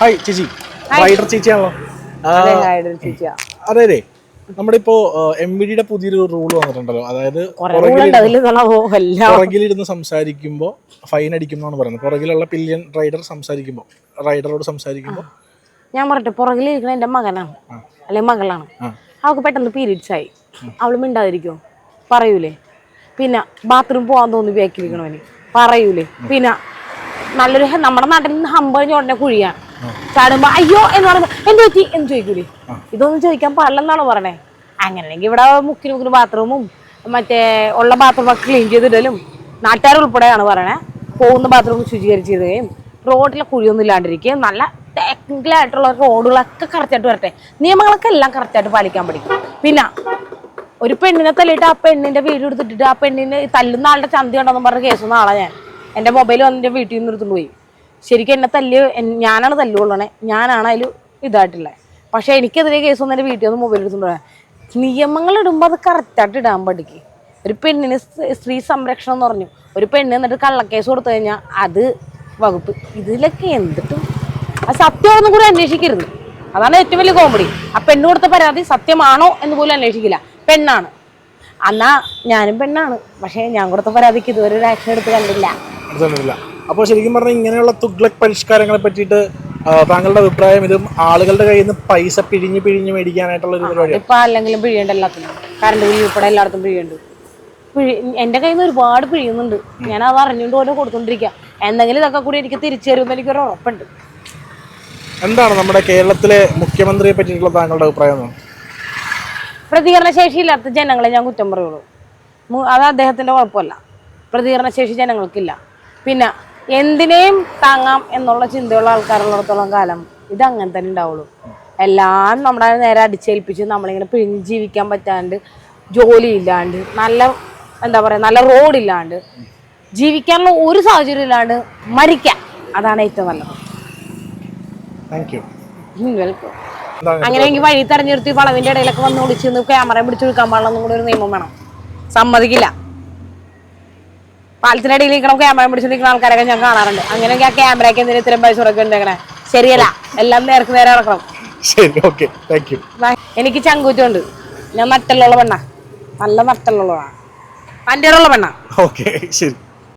Hi ചേച്ചി. Rider ചേച്ചിയാണല്ലോ. അതെ അതെ നമ്മുടെ ഇപ്പോ എം വി ഡിയുടെ പുതിയൊരു റൂൾ വന്നിട്ടുണ്ടല്ലോ. അതായത് പുറകിലിരുന്ന് സംസാരിക്കുമ്പോൾ ഫൈൻ അടിക്കും എന്നാണ് പറയുന്നത്. പുറകിലുള്ള പില്യൻ റൈഡർ സംസാരിക്കുമ്പോൾ റൈഡറോട് സംസാരിക്കുമ്പോൾ ഞാൻ പറയട്ടെ പുറകിലിരിക്കുന്ന എന്റെ മകനാണ് അല്ലെങ്കിൽ മകളാണ്. അവൾക്ക് പെട്ടെന്ന് പീരീഡ്സ് ആയി അവൾ മിണ്ടാതിരിക്കോ? പറയൂലേ? പിന്നെ ബാത്റൂം പോകാൻ തോന്നി ബാക്കിലിരിക്കണവന് പറയൂലേ? പിന്നെ നല്ലൊരു നമ്മുടെ നാട്ടിൽ നിന്ന് ഹമ്പഴിഞ്ഞ ഉടനെ കുഴിയാണ്. ചാടുമ്പോ അയ്യോ എന്ന് പറയുമ്പോ എന്ത് പറ്റി എന്ന് ചോദിക്കൂലേ ഇതൊന്നും ചോദിക്കാൻ പാടില്ലെന്നാണോ പറയണേ? അങ്ങനെയാണെങ്കിൽ ഇവിടെ മുക്കിന് മുക്കിന് ബാത്റൂമും മറ്റേ ഉള്ള ബാത്റൂം ഒക്കെ ക്ലീൻ ചെയ്തിടലും നാട്ടുകാർ ഉൾപ്പെടെയാണ് പറയണേ. പോകുന്ന ബാത്റൂം ശുചീകരിച്ചിടുകയും റോഡിലെ കുഴിയൊന്നും ഇല്ലാണ്ടിരിക്കുകയും നല്ല ടെക്നിക്കലായിട്ടുള്ള റോഡുകളൊക്കെ കറക്റ്റായിട്ട് വരട്ടെ. നിയമങ്ങളൊക്കെ എല്ലാം കറക്റ്റായിട്ട് പാലിക്കാൻ പഠിക്കും. പിന്നെ ഒരു പെണ്ണിനെ തല്ലിയിട്ട് ആ പെണ്ണിന്റെ വീട് എടുത്തിട്ട് ആ പെണ്ണിന് തല്ലുന്ന ആളുടെ ചന്തി ഉണ്ടെന്ന് പറഞ്ഞ കേസ് നാളെ ഞാൻ. എന്റെ മൊബൈൽ വന്നിട്ട് വീട്ടിൽ നിന്ന് എടുത്തുകൊണ്ട് പോയി. ശരിക്കും എന്നെ തല്ലിയ ഞാനാണ് തല്ലുകൊള്ളണേ ഞാനാണ് അതിൽ ഇതായിട്ടുള്ളത് പക്ഷേ എനിക്കെതിരെ കേസ് വന്ന് എന്റെ വീട്ടിൽ നിന്ന് മൊബൈൽ എടുത്തുകൊണ്ട് നിയമങ്ങൾ ഇടുമ്പോൾ അത് കറക്റ്റായിട്ട് ഇടാൻ പഠിക്കും ഒരു പെണ്ണിന് സ്ത്രീ സംരക്ഷണം എന്ന് പറഞ്ഞു. ഒരു പെണ്ണ് എന്നിട്ട് കള്ളക്കേസ് കൊടുത്തു കഴിഞ്ഞാൽ അത് വകുപ്പ്. ഇതിലൊക്കെ എന്തിട്ടും? ആ സത്യമാണെന്നും കൂടി അന്വേഷിക്കരുത്. അതാണ് ഏറ്റവും വലിയ കോമഡി ആ പെണ്ണ് കൊടുത്ത പരാതി സത്യമാണോ എന്ന് പോലും അന്വേഷിക്കില്ല. പെണ്ണാണ്. എന്നാ ഞാനും പെണ്ണാണ്. പക്ഷേ ഞാൻ കൊടുത്ത പരാതിക്ക് ഇതുവരെ ഒരു ആക്ഷൻ എടുത്ത് കണ്ടില്ല അപ്പോൾ ശരിക്കും പറഞ്ഞാൽ ഇങ്ങനെയുള്ള തുഗ്ലക് പരിഷ്കാരങ്ങളെ പറ്റിയിട്ട് താങ്കളുടെ അഭിപ്രായം ഇതും ആളുകളുടെ കയ്യിൽ നിന്ന് പൈസ പിഴിഞ്ഞ് പിഴിഞ്ഞ് മേടിക്കാനായിട്ടുള്ള ഒരു പരിപാടിയാണ് ഇപ്പൊ അല്ലെങ്കിലും പിഴിയണ്ട എല്ലാത്തിനും. കറണ്ട് ബില്ല് ഉൾപ്പെടെ എല്ലായിടത്തും പിഴിയുണ്ട് പിഴി എന്റെ കയ്യിൽ നിന്ന് ഒരുപാട് പിഴിയുന്നുണ്ട്. ഞാൻ അത് അറിഞ്ഞുകൊണ്ട് ഓരോ കൊടുത്തോണ്ടിരിക്കുക എന്തെങ്കിലും ഇതൊക്കെ കൂടി എനിക്ക് തിരിച്ചു തരുമെന്ന് എനിക്കൊരു ഉറപ്പുണ്ട്. എന്താണ് നമ്മുടെ കേരളത്തിലെ മുഖ്യമന്ത്രിയെ പറ്റിയിട്ടുള്ള താങ്കളുടെ അഭിപ്രായം? പ്രതികരണ ശേഷിയില്ലാത്ത ജനങ്ങളെ ഞാൻ കുറ്റം പറയുള്ളൂ. അത് അദ്ദേഹത്തിന്റെ കുഴപ്പമല്ല. പ്രതികരണ പ്രതികരണശേഷി ജനങ്ങൾക്കില്ല. പിന്നെ എന്തിനേയും താങ്ങാം എന്നുള്ള ചിന്തയുള്ള ആൾക്കാരുള്ളിടത്തോളം കാലം ഇത് അങ്ങനെ തന്നെ ഉണ്ടാവുള്ളൂ. എല്ലാം നമ്മുടെ നേരെ അടിച്ചേൽപ്പിച്ച് നമ്മളിങ്ങനെ പിഴിഞ്ഞ് ജീവിക്കാൻ പറ്റാണ്ട് ജോലി ഇല്ലാണ്ട് നല്ല എന്താ പറയുക നല്ല റോഡില്ലാണ്ട് ജീവിക്കാനുള്ള ഒരു സാഹചര്യം ഇല്ലാണ്ട് മരിക്കാം. അതാണ് ഏറ്റവും നല്ലത്. വെൽക്കം അങ്ങനെ അങ്ങനെയെങ്കിൽ വഴി തെരഞ്ഞെടുത്ത് വളവിന്റെ ഇടയിലൊക്കെ വന്ന് ഒളിച്ച് ക്യാമറ പിടിച്ചു കൊടുക്കാൻ പാടില്ലെന്നും കൂടെ ഒരു നിയമം വേണം. സമ്മതിക്കില്ല. പാലത്തിന്റെ ഇടയിൽ നിൽക്കണം ക്യാമറ പിടിച്ചു നിൽക്കുന്ന ആൾക്കാരൊക്കെ ഞാൻ കാണാറുണ്ട്. അങ്ങനെയൊക്കെ ആ ക്യാമറയ്ക്ക് എന്തിനാ ഇത്രയും പൈസ ഉണ്ടെങ്ങനെ ശരിയല്ല എല്ലാം നേർക്ക് നേരെ ഇറക്കണം ശരി ഓക്കെ താങ്ക് യു എനിക്ക് ചങ്കൂറ്റുണ്ട് ഞാൻ നട്ടലുള്ള പെണ്ണ. നല്ല നട്ടലുള്ളതാണ് പന്റെ പെണ്ണ. ഓക്കെ ശരി.